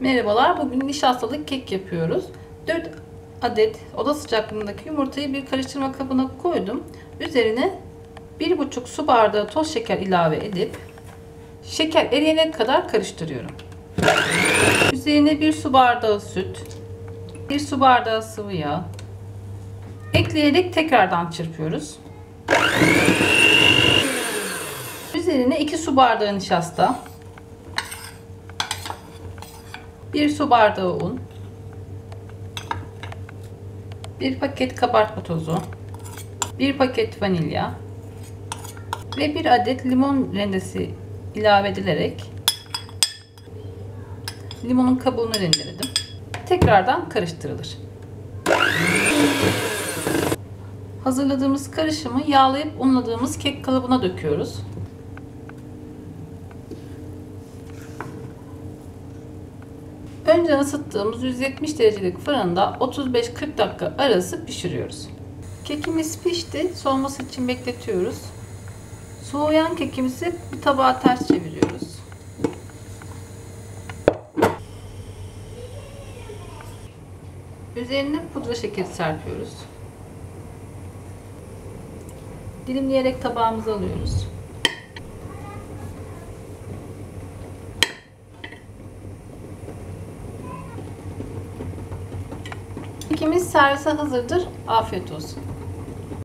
Merhabalar, bugün nişastalı kek yapıyoruz. 4 adet oda sıcaklığındaki yumurtayı bir karıştırma kabına koydum. Üzerine 1,5 su bardağı toz şeker ilave edip şeker eriyene kadar karıştırıyorum. Üzerine 1 su bardağı süt, 1 su bardağı sıvı yağ ekleyerek tekrardan çırpıyoruz. Üzerine 2 su bardağı nişasta, 1 su bardağı un, 1 paket kabartma tozu, 1 paket vanilya ve 1 adet limon rendesi ilave edilerek limonun kabuğunu rendeledim. Tekrardan karıştırılır. Hazırladığımız karışımı yağlayıp unladığımız kek kalıbına döküyoruz. Önce ısıttığımız 170 derecelik fırında 35-40 dakika arası pişiriyoruz. Kekimiz pişti. Soğuması için bekletiyoruz. Soğuyan kekimizi bir tabağa ters çeviriyoruz. Üzerine pudra şekeri serpiyoruz. Dilimleyerek tabağımıza alıyoruz. Kekimiz servise hazırdır. Afiyet olsun.